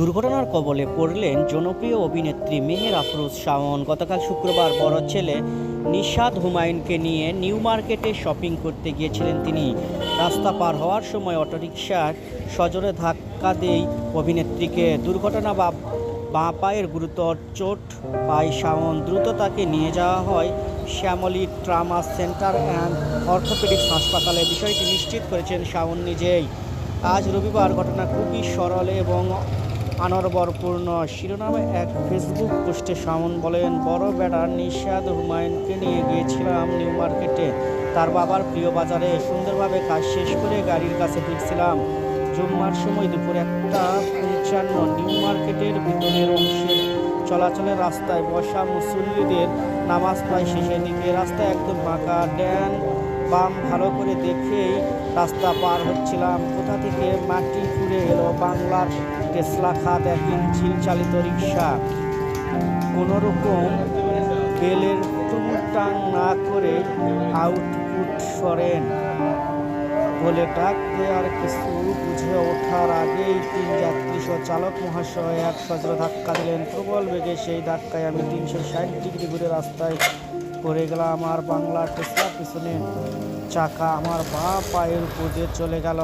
দুর্ঘটনার কবলে পড়লেন জনপ্রিয় অভিনেত্রী মেহের আফরোজ শাওন গতকাল শুক্রবার বড় ছেলে নিশাদ হুমায়ুনকে নিয়ে নিউ মার্কেটে শপিং করতে গিয়েছিলেন তিনি। রাস্তা পার হওয়ার সময় অটোরিকশার সজোরে ধাক্কা দেই অভিনেত্রীকে। দুর্ঘটনা বা বাঁ পায়ের গুরুতর চোট পায় শাওন দ্রুত তাকে নিয়ে যাওয়া হয় Shyamoli trauma centre and orthopaedics হাসপাতালে। বিষয়টি নিশ্চিত করেছেন শাওন নিজেই। আজ রবিবার ঘটনা খুবই সরল এবং আনরবরপূর্ণ শিরোনামে এক ফেসবুক পোস্টে শাওন বলেন, বড় বেড়ার নিশাদ হুমায়ুনকে নিয়ে গিয়েছিলাম নিউ মার্কেটে। তার বাবার প্রিয় বাজারে সুন্দরভাবে কাজ শেষ করে গাড়ির কাছে ফিরছিলাম। জুম্মার সময় দুপুর একটা পঞ্চান্ন নিউ মার্কেটের ভিতরের অংশে চলাচলের রাস্তায় বসা মুসল্লিদের নামাজ প্রায় শেষের দিকে। রাস্তায় একদম বাঁকা ড্যান বাম ভালো করে দেখেই রাস্তা পার হচ্ছিলাম। কোথা থেকে মাটি ফুরে এলো বাংলার টেসলা খাত এক ইঞ্জিল চালিত রিক্সা। কোনোরকম বেলের টুংটাং না করে আউটপুট সরেন। বলে ডাক দেওয়ার কিছু বুঝে ওঠার আগেই তিন যাত্রী সহ চালক মহাশয় এক সজ্র ধাক্কা দিলেন। প্রবল বেগে সেই ধাক্কায় আমি তিনশো ষাট ডিগ্রি ঘুরে রাস্তায় পড়ে গেলাম আর বাংলা টেসলা পিছনে চাকা আমার বা পায়ের উপর চলে গেল।